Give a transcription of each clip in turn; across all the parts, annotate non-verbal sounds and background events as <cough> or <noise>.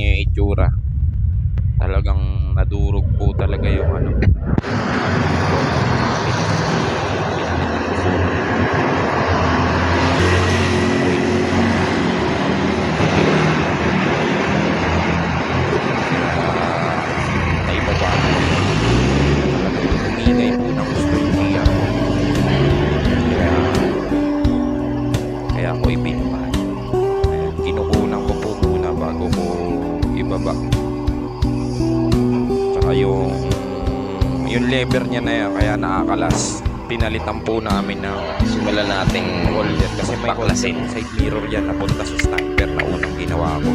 itsura. Talagang nadurog po talaga yung ano. Yung lever niya na yan, kaya nakakalas. Pinalitan po namin na simulan nating holder kasi may holder side mirror yan napunta sa sniper na unang ginawa ko.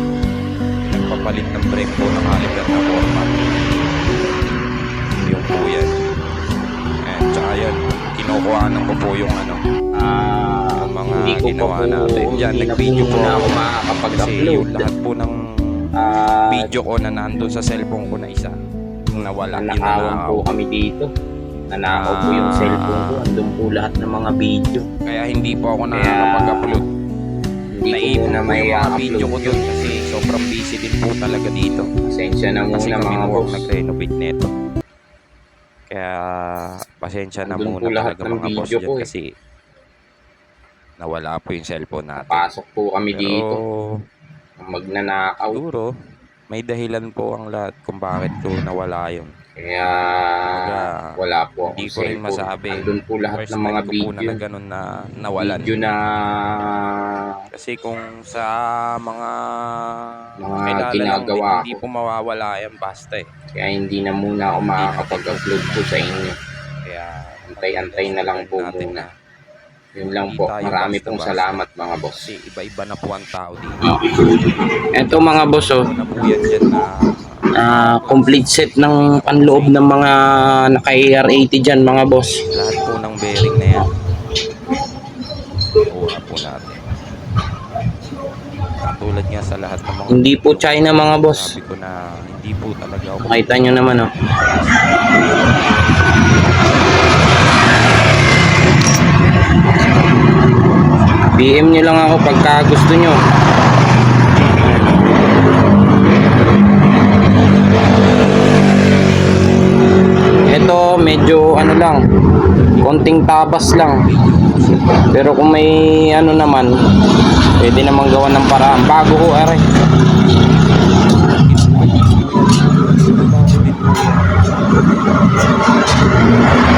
Nagpapalit ng brake po ng caliper na format. Yung po yan. Ayan, tsaka yan, kinukuhanan ko po yung ano, Ah, ang mga ginawa natin. Yan, nag-video po na ako. Kasi makakapag-upload. yung lahat po ng Ah, video ko na nandun sa cellphone ko na isa. Nawala, nanakawan po nanakaw. kami dito. Nanakaw po yung Ah. cellphone ko. Andun po lahat ng mga video. Kaya hindi po ako nakakapag-upload. Muna po may mga upload video ko dun kasi sobrang busy din po talaga dito. Pasensya na Kasi muna kami mga boss. nag-renovate neto. Kaya pasensya na Andun muna po lahat talaga mga boss video dyan eh. kasi nawala po yung cellphone natin. Pasok po kami Pero dito. Magnanakaw. siguro may dahilan po ang lahat kung bakit ko nawala yun. Kaya Kumbaga, wala po akong Hindi ko rin cellphone. masabi. Andun po lahat First ng mga time ko po na video. na ganun na nawalan. Video na Kasi kung sa mga Mga kilala lang, ginagawa hindi ko. po mawawala yan basta eh. kaya hindi na muna ako makakapag-upload po sa inyo. Kaya Antay-antay na lang po natin muna. na. Yun lang po. Marami pong salamat mga boss. Kasi iba-iba na po ang tao dito. Ito mga boss oh. Una po yan dyan na Ah, complete set ng panloob ng mga naka AR80 dyan mga boss. lahat po ng bearing na yan. Kuha po natin. Katulad nga sa lahat ng mga Hindi po China mga boss. sabi ko na hindi po talaga ako Makita nyo naman oh. PM nyo lang ako pagka gusto nyo. Ito medyo ano lang, konting tabas lang. Pero kung may ano naman, pwede namang gawa ng paraan. Bago ko aray.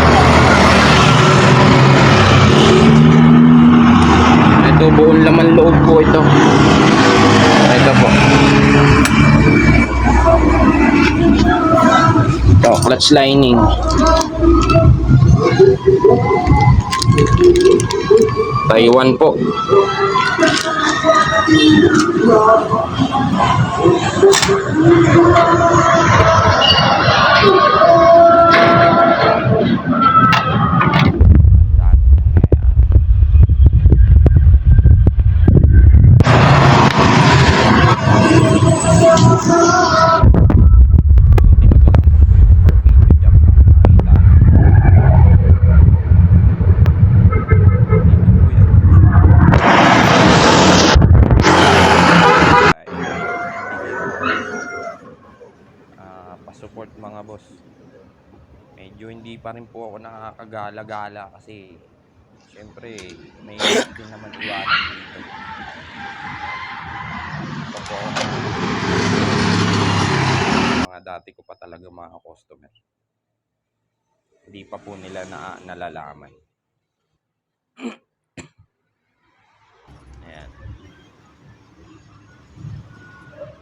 Ito buong laman loob po ito. Ito po. Ito, clutch lining. Taiwan po. Pa rin po ako nakakagala-gala kasi syempre may din naman iwanan dito. Ito po mga dati ko pa talaga mga customer. Hindi pa po nila na nalalaman. <clears throat> Ayan.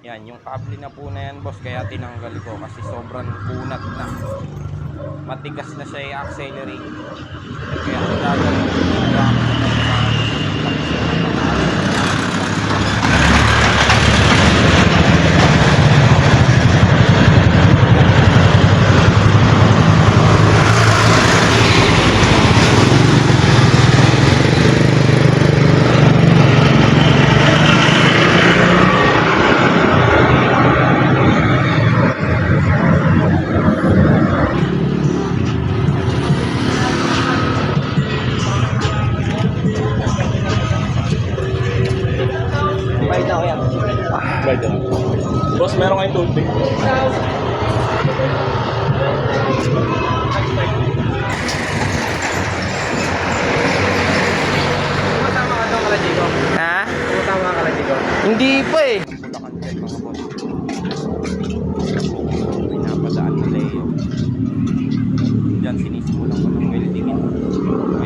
Yan, yung kable na po na yan, boss, kaya tinanggal ko kasi sobrang kunat na. Matigas na siya i-accelerate. Kaya ang gagawin ko, ginagamit ko na may tubig. Ha? Tumatama ka lang dito. Hindi pa eh. Pinapadaan na Leo. Eh. Diyan sinisimulan ko ng welding. Eh.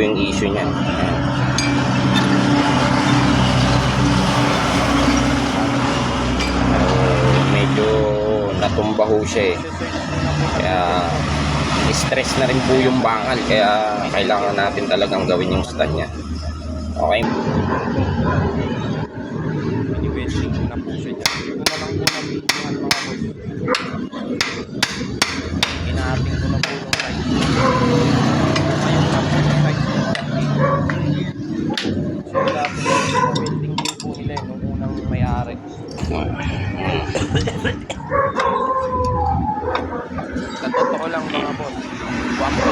Yung issue niya. So, medyo natumba ho siya eh. Kaya stress na rin po yung bakal kaya kailangan natin talagang gawin yung stand niya. Okay. Mini-welding ko na po siya. Sa totoo lang mga boss, 1%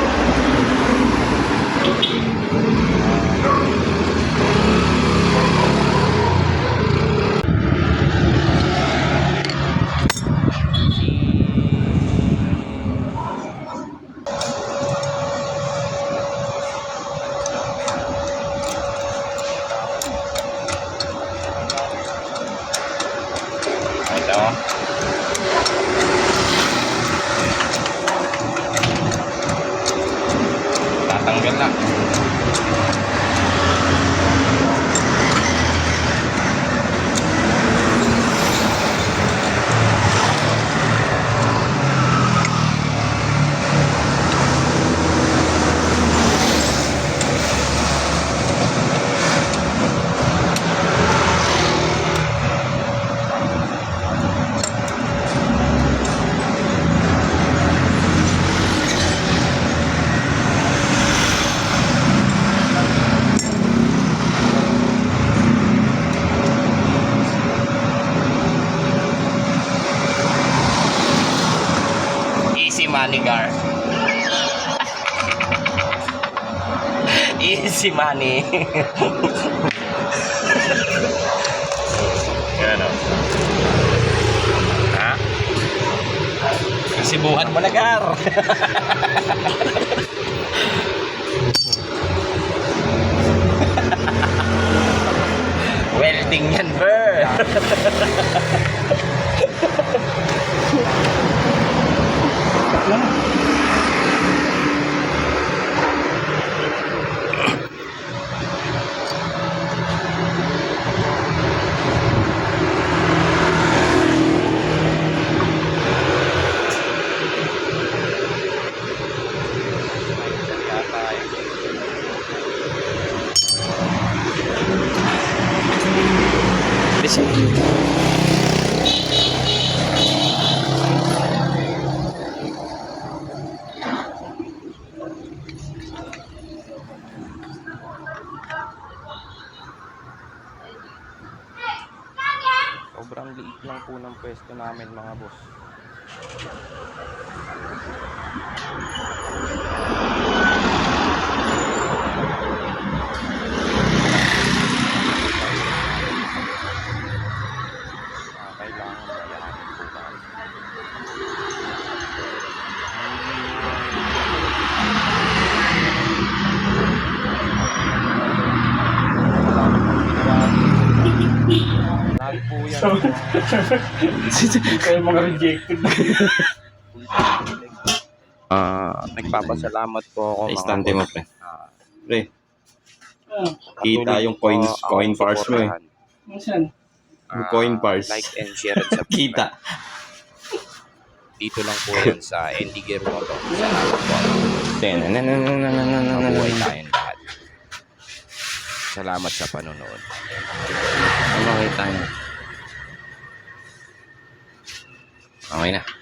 Easy money. Yan o. Ha? Sibuhan mo na, Gar. Welding yan, Ber. Yata eh. Sobrang liit lang po ng pwesto namin mga boss. Kaya mga rejected. <laughs> Ah, nagpapasalamat po ako Sa mga istante mo, boss. pre. Ah, Pre, Ah, kita patuloy yung po coins, ako coin bars mo eh. suportahan. Saan? Ah, Yung coin bars. Like and share and subscribe. <laughs> Kita. Dito lang po yan sa Andy Gear Moto. Salamat po. Na, na, na. Mabuhay tayong Okay na.